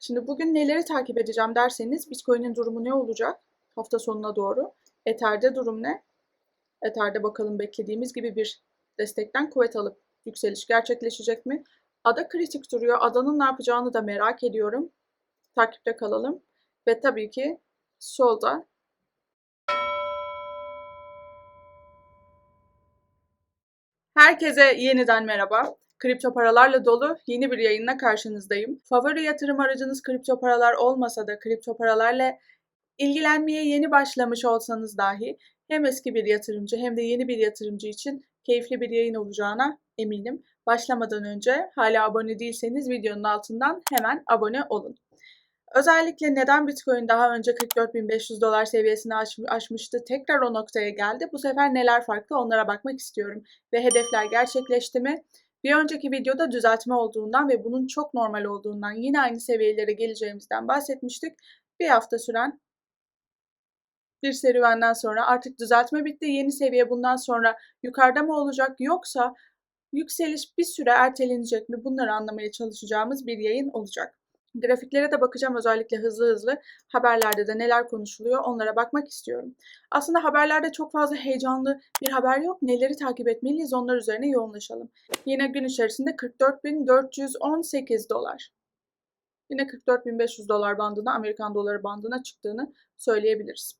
Şimdi bugün neleri takip edeceğim derseniz Bitcoin'in durumu ne olacak hafta sonuna doğru? Ether'de durum ne? Ether'de bakalım beklediğimiz gibi bir destekten kuvvet alıp yükseliş gerçekleşecek mi? Ada kritik duruyor. Adanın ne yapacağını da merak ediyorum. Takipte kalalım. Ve tabii ki solda Herkese yeniden merhaba. Kripto paralarla dolu yeni bir yayınla karşınızdayım. Favori yatırım aracınız kripto paralar olmasa da kripto paralarla ilgilenmeye yeni başlamış olsanız dahi hem eski bir yatırımcı hem de yeni bir yatırımcı için keyifli bir yayın olacağına eminim. Başlamadan önce hala abone değilseniz videonun altından hemen abone olun. Özellikle neden Bitcoin daha önce 44.500 dolar seviyesini aş, aşmıştı, tekrar o noktaya geldi. Bu sefer neler farklı onlara bakmak istiyorum. Ve hedefler gerçekleşti mi? Bir önceki videoda düzeltme olduğundan ve bunun çok normal olduğundan yine aynı seviyelere geleceğimizden bahsetmiştik. Bir hafta süren bir serüvenden sonra artık düzeltme bitti. Yeni seviye bundan sonra yukarıda mı olacak yoksa yükseliş bir süre ertelenecek mi? Bunları anlamaya çalışacağımız bir yayın olacak. Grafiklere de bakacağım özellikle hızlı hızlı. Haberlerde de neler konuşuluyor onlara bakmak istiyorum. Aslında haberlerde çok fazla heyecanlı bir haber yok. Neleri takip etmeliyiz onlar üzerine yoğunlaşalım. Yine gün içerisinde 44.418 dolar. Yine 44.500 dolar bandına, Amerikan doları bandına çıktığını söyleyebiliriz.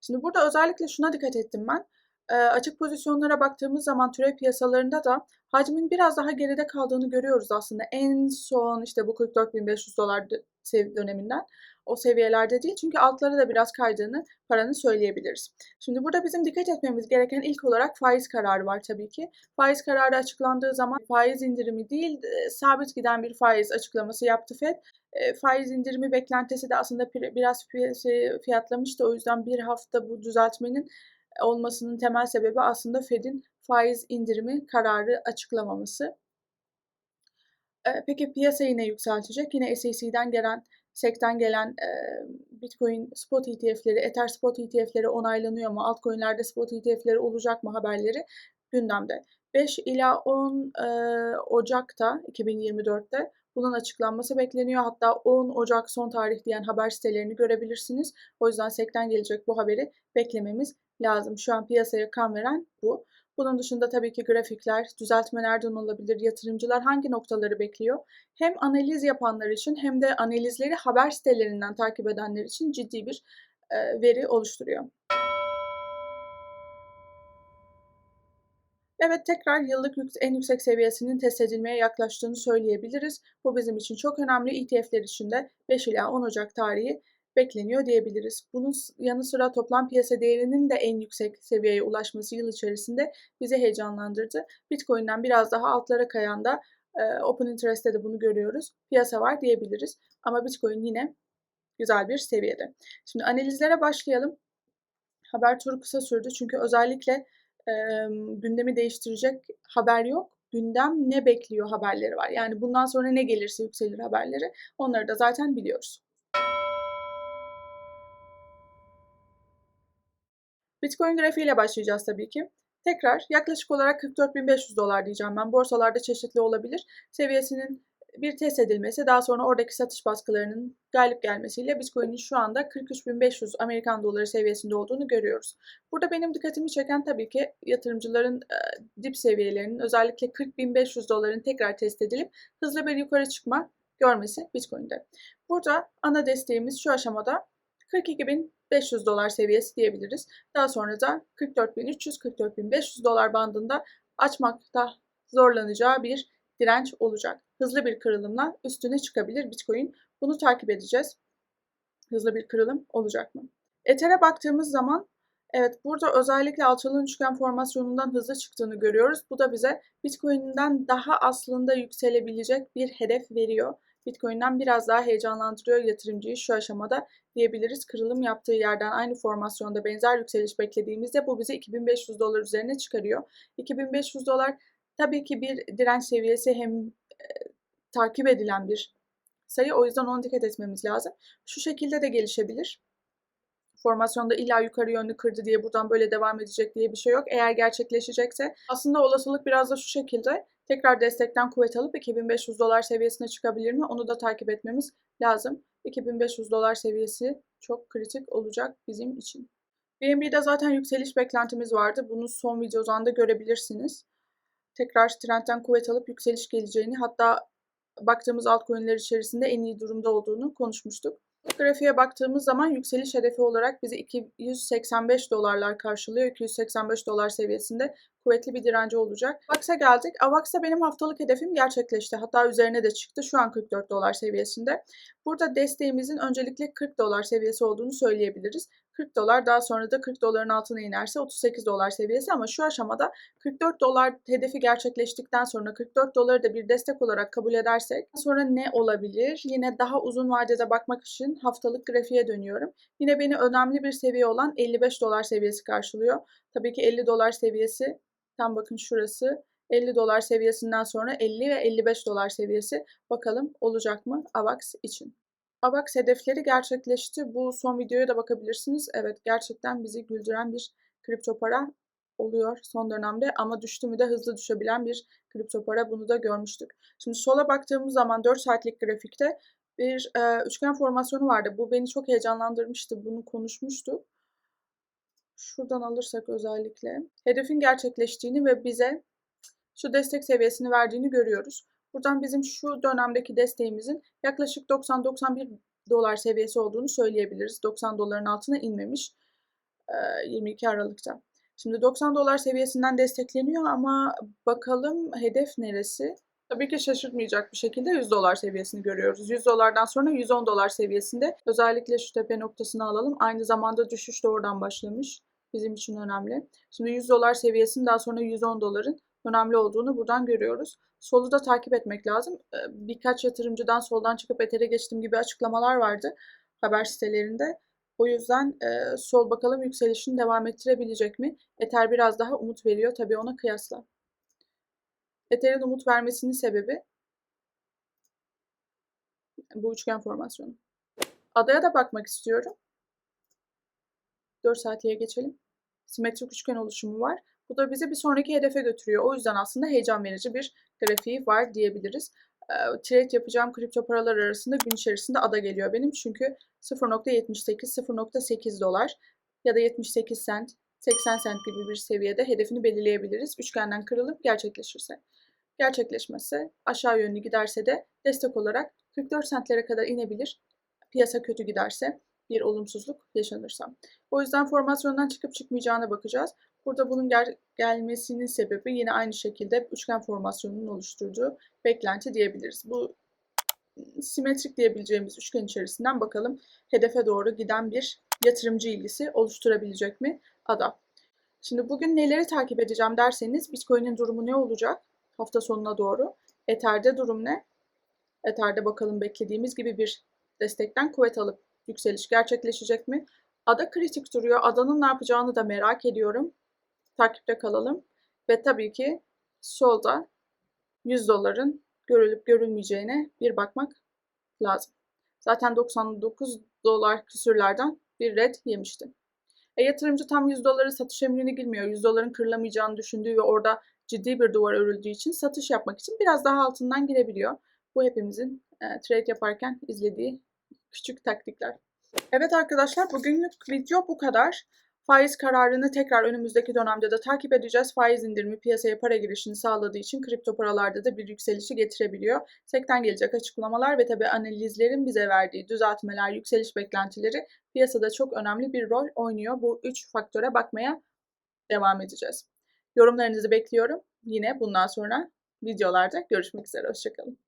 Şimdi burada özellikle şuna dikkat ettim ben. Açık pozisyonlara baktığımız zaman türev piyasalarında da hacmin biraz daha geride kaldığını görüyoruz aslında. En son işte bu 44.500 dolar döneminden o seviyelerde değil. Çünkü altları da biraz kaydığını paranın söyleyebiliriz. Şimdi burada bizim dikkat etmemiz gereken ilk olarak faiz kararı var tabii ki. Faiz kararı açıklandığı zaman faiz indirimi değil sabit giden bir faiz açıklaması yaptı FED. Faiz indirimi beklentisi de aslında biraz fiyatlamıştı. O yüzden bir hafta bu düzeltmenin olmasının temel sebebi aslında Fed'in faiz indirimi kararı açıklamaması. Peki piyasa yine yükseltecek. Yine SEC'den gelen, SEC'ten gelen Bitcoin spot ETF'leri, Ether spot ETF'leri onaylanıyor mu? Altcoin'lerde spot ETF'leri olacak mı haberleri gündemde. 5 ila 10 Ocak'ta 2024'te bunun açıklanması bekleniyor. Hatta 10 Ocak son tarih diyen haber sitelerini görebilirsiniz. O yüzden SEC'ten gelecek bu haberi beklememiz lazım. Şu an piyasaya kan veren bu. Bunun dışında tabii ki grafikler, düzeltme nereden olabilir, yatırımcılar hangi noktaları bekliyor? Hem analiz yapanlar için hem de analizleri haber sitelerinden takip edenler için ciddi bir veri oluşturuyor. Evet tekrar yıllık en yüksek seviyesinin test edilmeye yaklaştığını söyleyebiliriz. Bu bizim için çok önemli. ETF'ler için de 5 ila 10 Ocak tarihi bekleniyor diyebiliriz. Bunun yanı sıra toplam piyasa değerinin de en yüksek seviyeye ulaşması yıl içerisinde bizi heyecanlandırdı. Bitcoin'den biraz daha altlara kayan da e, Open Interest'te de bunu görüyoruz. Piyasa var diyebiliriz. Ama Bitcoin yine güzel bir seviyede. Şimdi analizlere başlayalım. Haber turu kısa sürdü çünkü özellikle e, gündemi değiştirecek haber yok. Gündem ne bekliyor haberleri var. Yani bundan sonra ne gelirse yükselir haberleri. Onları da zaten biliyoruz. Bitcoin grafiğiyle başlayacağız tabii ki. Tekrar yaklaşık olarak 44.500 dolar diyeceğim ben. Borsalarda çeşitli olabilir. Seviyesinin bir test edilmesi, daha sonra oradaki satış baskılarının galip gelmesiyle Bitcoin'in şu anda 43.500 Amerikan doları seviyesinde olduğunu görüyoruz. Burada benim dikkatimi çeken tabii ki yatırımcıların e, dip seviyelerinin özellikle 40.500 doların tekrar test edilip hızlı bir yukarı çıkma görmesi Bitcoin'de. Burada ana desteğimiz şu aşamada 42.500 dolar seviyesi diyebiliriz. Daha sonra da 44.300-44.500 dolar bandında açmakta zorlanacağı bir direnç olacak. Hızlı bir kırılımla üstüne çıkabilir Bitcoin. Bunu takip edeceğiz. Hızlı bir kırılım olacak mı? Ether'e baktığımız zaman evet burada özellikle alçalan üçgen formasyonundan hızlı çıktığını görüyoruz. Bu da bize Bitcoin'den daha aslında yükselebilecek bir hedef veriyor. Bitcoin'den biraz daha heyecanlandırıyor yatırımcıyı şu aşamada diyebiliriz. Kırılım yaptığı yerden aynı formasyonda benzer yükseliş beklediğimizde bu bizi 2500 dolar üzerine çıkarıyor. 2500 dolar tabii ki bir direnç seviyesi hem e, takip edilen bir sayı o yüzden ona dikkat etmemiz lazım. Şu şekilde de gelişebilir. Formasyonda illa yukarı yönlü kırdı diye buradan böyle devam edecek diye bir şey yok. Eğer gerçekleşecekse aslında olasılık biraz da şu şekilde tekrar destekten kuvvet alıp 2500 dolar seviyesine çıkabilir mi? Onu da takip etmemiz lazım. 2500 dolar seviyesi çok kritik olacak bizim için. BNB'de zaten yükseliş beklentimiz vardı. Bunu son videodan da görebilirsiniz. Tekrar trendten kuvvet alıp yükseliş geleceğini hatta baktığımız altcoin'ler içerisinde en iyi durumda olduğunu konuşmuştuk. Grafiğe baktığımız zaman yükseliş hedefi olarak bizi 285 dolarlar karşılıyor. 285 dolar seviyesinde kuvvetli bir direnci olacak. AVAX'a geldik. AVAX'ta benim haftalık hedefim gerçekleşti. Hatta üzerine de çıktı. Şu an 44 dolar seviyesinde. Burada desteğimizin öncelikle 40 dolar seviyesi olduğunu söyleyebiliriz. 40 dolar daha sonra da 40 doların altına inerse 38 dolar seviyesi ama şu aşamada 44 dolar hedefi gerçekleştikten sonra 44 doları da bir destek olarak kabul edersek sonra ne olabilir? Yine daha uzun vadede bakmak için haftalık grafiğe dönüyorum. Yine beni önemli bir seviye olan 55 dolar seviyesi karşılıyor. Tabii ki 50 dolar seviyesi tam bakın şurası 50 dolar seviyesinden sonra 50 ve 55 dolar seviyesi bakalım olacak mı AVAX için. AVAX hedefleri gerçekleşti. Bu son videoya da bakabilirsiniz. Evet gerçekten bizi güldüren bir kripto para oluyor son dönemde ama düştü mü de hızlı düşebilen bir kripto para bunu da görmüştük. Şimdi sola baktığımız zaman 4 saatlik grafikte bir e, üçgen formasyonu vardı. Bu beni çok heyecanlandırmıştı. Bunu konuşmuştuk. Şuradan alırsak özellikle hedefin gerçekleştiğini ve bize şu destek seviyesini verdiğini görüyoruz. Buradan bizim şu dönemdeki desteğimizin yaklaşık 90-91 dolar seviyesi olduğunu söyleyebiliriz. 90 doların altına inmemiş 22 Aralık'ta. Şimdi 90 dolar seviyesinden destekleniyor ama bakalım hedef neresi? Tabii ki şaşırtmayacak bir şekilde 100 dolar seviyesini görüyoruz. 100 dolardan sonra 110 dolar seviyesinde özellikle şu tepe noktasını alalım. Aynı zamanda düşüş de oradan başlamış. Bizim için önemli. Şimdi 100 dolar seviyesinin daha sonra 110 doların önemli olduğunu buradan görüyoruz. Solu da takip etmek lazım. Birkaç yatırımcıdan soldan çıkıp etere geçtim gibi açıklamalar vardı haber sitelerinde. O yüzden e, sol bakalım yükselişini devam ettirebilecek mi? Ether biraz daha umut veriyor tabii ona kıyasla. Ether'in umut vermesinin sebebi bu üçgen formasyonu. Adaya da bakmak istiyorum. 4 saatliğe geçelim. Simetrik üçgen oluşumu var. Bu da bizi bir sonraki hedefe götürüyor. O yüzden aslında heyecan verici bir grafiği var diyebiliriz. Trade yapacağım kripto paralar arasında gün içerisinde ada geliyor benim. Çünkü 0.78, 0.8 dolar ya da 78 sent, 80 sent gibi bir seviyede hedefini belirleyebiliriz. Üçgenden kırılıp gerçekleşirse. Gerçekleşmezse aşağı yönlü giderse de destek olarak 44 sentlere kadar inebilir. Piyasa kötü giderse bir olumsuzluk yaşanırsa. O yüzden formasyondan çıkıp çıkmayacağına bakacağız. Burada bunun gel gelmesinin sebebi yine aynı şekilde üçgen formasyonunun oluşturduğu beklenti diyebiliriz. Bu simetrik diyebileceğimiz üçgen içerisinden bakalım hedefe doğru giden bir yatırımcı ilgisi oluşturabilecek mi ada. Şimdi bugün neleri takip edeceğim derseniz Bitcoin'in durumu ne olacak hafta sonuna doğru? Ether'de durum ne? Ether'de bakalım beklediğimiz gibi bir destekten kuvvet alıp yükseliş gerçekleşecek mi? Ada kritik duruyor. Adanın ne yapacağını da merak ediyorum. Takipte kalalım. Ve tabii ki solda 100 doların görülüp görülmeyeceğine bir bakmak lazım. Zaten 99 dolar küsürlerden bir red yemişti. E, yatırımcı tam 100 doları satış emrini bilmiyor. 100 doların kırılamayacağını düşündüğü ve orada ciddi bir duvar örüldüğü için satış yapmak için biraz daha altından girebiliyor. Bu hepimizin e, trade yaparken izlediği küçük taktikler. Evet arkadaşlar bugünlük video bu kadar. Faiz kararını tekrar önümüzdeki dönemde de takip edeceğiz. Faiz indirimi piyasaya para girişini sağladığı için kripto paralarda da bir yükselişi getirebiliyor. SEC'ten gelecek açıklamalar ve tabi analizlerin bize verdiği düzeltmeler, yükseliş beklentileri piyasada çok önemli bir rol oynuyor. Bu üç faktöre bakmaya devam edeceğiz. Yorumlarınızı bekliyorum. Yine bundan sonra videolarda görüşmek üzere. Hoşçakalın.